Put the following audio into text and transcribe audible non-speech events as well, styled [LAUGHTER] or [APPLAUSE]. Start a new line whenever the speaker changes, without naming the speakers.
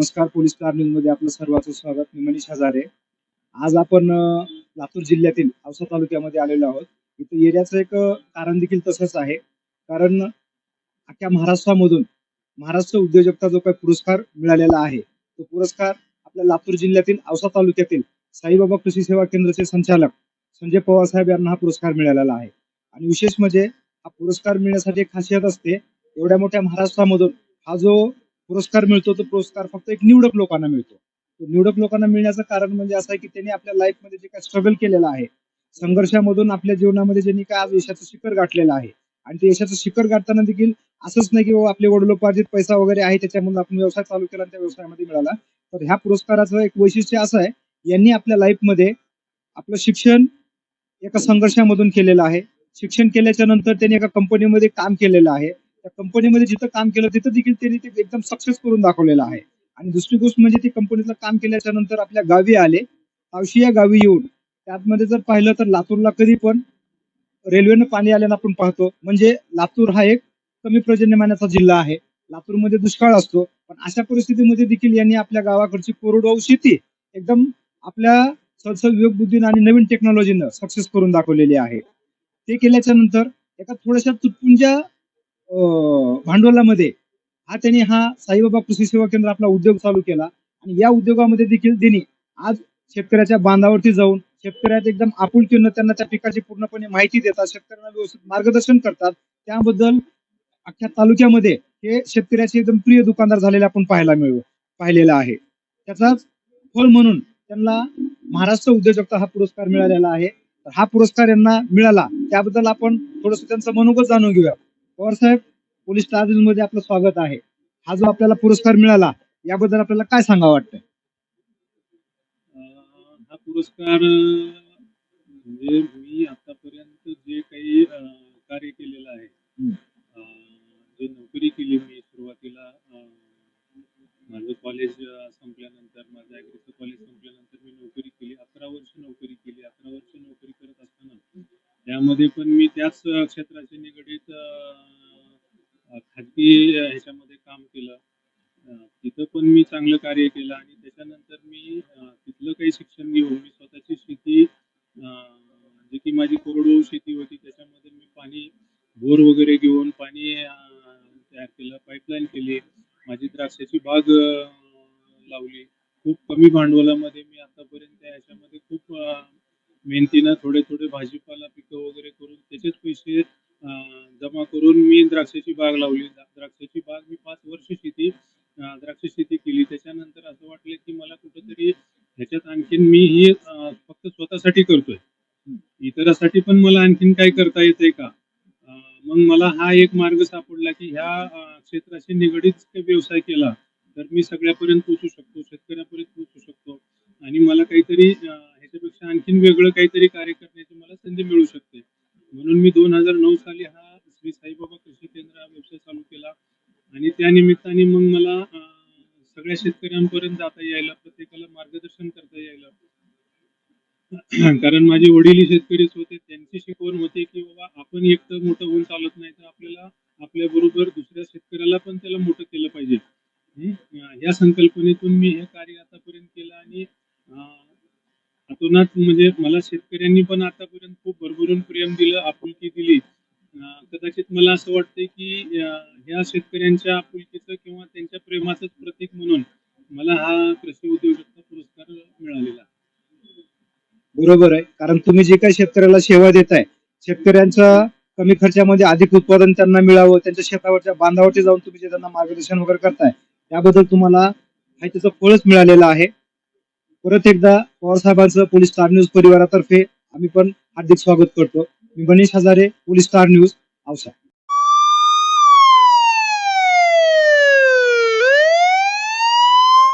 नमस्कार. Police star न्यूजमध्ये आपलं सर्वांचं स्वागत. मी मनीष हजारे. आज आपण लातूर जिल्ह्यातील औसा तालुक्यामध्ये आलेलो आहोत. इथं येण्याचं एक कारण देखील तसंच आहे. कारण अख्ख्या महाराष्ट्रामधून महाराष्ट्र उद्योजकता जो काही पुरस्कार मिळालेला आहे तो पुरस्कार आपल्या लातूर जिल्ह्यातील औसा तालुक्यातील साईबाबा कृषी सेवा केंद्राचे संचालक संजय पवार साहेब यांना हा पुरस्कार मिळालेला आहे. आणि विशेष म्हणजे हा पुरस्कार मिळण्यासाठी खासियत असते एवढ्या मोठ्या महाराष्ट्रामधून हा जो पुरस्कार मिळतो तो पुरस्कार फक्त एक निवडक लोकांना मिळतो. तो निवडक लोकांना मिळण्याचं कारण म्हणजे असं आहे की त्यांनी आपल्या लाईफमध्ये जे काय स्ट्रगल केलेलं आहे संघर्षामधून आपल्या जीवनामध्ये ज्यांनी काय आज यशाचं शिखर गाठलेलं आहे आणि ते यशाचं शिखर गाठताना देखील असंच नाही की बाबा आपले वडिलोपार्जित पैसा वगैरे आहे त्याच्यामधून आपण व्यवसाय चालू केला आणि त्या व्यवसायामध्ये मिळाला. तर ह्या पुरस्काराचं एक वैशिष्ट्य असं आहे यांनी आपल्या लाईफमध्ये आपलं शिक्षण एका संघर्षामधून केलेलं आहे. शिक्षण केल्याच्यानंतर त्यांनी एका कंपनीमध्ये काम केलेलं आहे. त्या कंपनीमध्ये जिथं काम केलं तिथं देखील त्यांनी ते एकदम सक्सेस करून दाखवलेलं आहे. आणि दुसरी गोष्ट म्हणजे ते कंपनीतलं काम केल्याच्यानंतर आपल्या गावी आले. तावशी या गावी येऊन त्यातमध्ये जर पाहिलं तर लातूरला कधी पण रेल्वेनं पाणी आल्यानं आपण पाहतो. म्हणजे लातूर हा एक कमी पर्जन्यमानाचा जिल्हा आहे. लातूरमध्ये दुष्काळ असतो. पण अशा परिस्थितीमध्ये देखील यांनी आपल्या गावाकडची कोरडवाहू शेती एकदम आपल्या सडसड विवेक बुद्धीनं आणि नवीन टेक्नॉलॉजीनं सक्सेस करून दाखवलेली आहे. ते केल्याच्यानंतर एका थोड्याशा तुटपुंज्या भांडवलामध्ये. हा त्यांनी हा साईबाबा कृषी सेवा केंद्र आपला उद्योग चालू केला आणि या उद्योगामध्ये देखील त्यांनी आज शेतकऱ्याच्या बांधावरती जाऊन शेतकऱ्यात एकदम आपुलकीनं त्यांना त्या पिकाची पूर्णपणे माहिती देतात शेतकऱ्यांना व्यवस्थित मार्गदर्शन करतात. त्याबद्दल अख्ख्या तालुक्यामध्ये हे शेतकऱ्याचे एकदम प्रिय दुकानदार झालेले आपण पाहायला मिळू पाहिलेला आहे. त्याचाच फळ म्हणून त्यांना महाराष्ट्र उद्योजकता हा पुरस्कार मिळालेला आहे. हा पुरस्कार यांना मिळाला त्याबद्दल आपण थोडस त्यांचं मनोगत जाणून घेऊया. पवार साहेब पोलीस स्टारमध्ये आपलं स्वागत आहे. हा जो आपल्याला पुरस्कार मिळाला याबद्दल आपल्याला काय सांगा वाटतं
हा पुरस्कार म्हणजे मी आतापर्यंत जे काही कार्य केलेलं आहे जे नोकरी केली मी सुरुवातीला माझं कॉलेज संपल्यानंतर माझं ॲग्रीचं कॉलेज संपल्यानंतर मी नोकरी केली. अकरा वर्ष नोकरी केली. अकरा वर्ष नोकरी करत असताना त्यामध्ये पण मी त्याच निगडीत अं, ह्याच्यामध्ये काम केलं. तिथं पण मी चांगलं कार्य केलं आणि त्याच्यानंतर मी तिथलं काही शिक्षण घेऊन मी स्वतःची शेती अं, म्हणजे की माझी कोरडवाहू शेती होती त्याच्यामध्ये मी पाणी बोर वगैरे घेऊन पाणी तयार केलं पाईपलाईन केली. माझी द्राक्षाची बाग लावली. खूप कमी भांडवलामध्ये मी आतापर्यंत याच्यामध्ये खूप मेहनतीनं थोडे थोडे भाजीपाला पिकं वगैरे करून त्याचेच पैसे जमा करून मी द्राक्षाची बाग लावली. द्राक्षाची बाग मी पाच वर्ष शेती द्राक्ष शेती केली. त्याच्यानंतर असं वाटलं की मला कुठंतरी ह्याच्यात आणखीन मी ही फक्त स्वतःसाठी करतोय. इतरासाठी पण मला आणखीन काय करता येते का? मग मला हा एक मार्ग सापडला की ह्या क्षेत्राशी निगडीत व्यवसाय केला तर मी सगळ्यापर्यंत पोहोचू शकतो शेतकऱ्यापर्यंत पोहोचू शकतो. आणि मला काहीतरी ह्याच्यापेक्षा आणखीन वेगळं काहीतरी कार्य करण्याची मला संधी मिळू शकते. म्हणून मी दोन हजार नऊ साली हा श्री साईबाबा कृषी केंद्र हा व्यवसाय चालू केला आणि आणि मग मला सगळ्या शेतकऱ्यांपर्यंत जाता यायला प्रत्येकाला मार्गदर्शन करता यायला [CLEARS THROAT] कारण माझे वडीलही शेतकरीच होते. त्यांची शिकवण होती की बाबा आपण एकटं मोठं होऊन चालत नाही तर आपल्याला आपल्या बरोबर दुसऱ्या शेतकऱ्याला पण त्याला मोठं केलं पाहिजे. या संकल्पनेतून मी हे कार्य आतापर्यंत केलं आणि अं, अतोनात म्हणजे मला शेतकऱ्यांनी पण आतापर्यंत खूप भरभरून प्रेम दिलं आपुलकी दिली. कदाचित मला असं वाटतंय की या ह्या शेतकऱ्यांच्या आपुलकीचं किंवा त्यांच्या प्रेमाचंच प्रतीक म्हणून मला हा कृषी उद्योजकता पुरस्कार मिळालेला.
बरोबर आहे. कारण तुम्ही जे काही शेतकऱ्याला सेवा देताय शेतकऱ्यांचा कमी खर्चामध्ये अधिक उत्पादन त्यांना मिळावं त्यांच्या शेतावरच्या बांधावरती जाऊन तुम्ही जे त्यांना मार्गदर्शन वगैरे करताय त्याबद्दल तुम्हाला माहितीचं त्याचं फळच मिळालेलं आहे. परत एकदा पवार साहेबांचं पोलीस स्टार न्यूज परिवारातर्फे आम्ही पण हार्दिक स्वागत करतो. मी Ganesh Hajare police star news. Ausa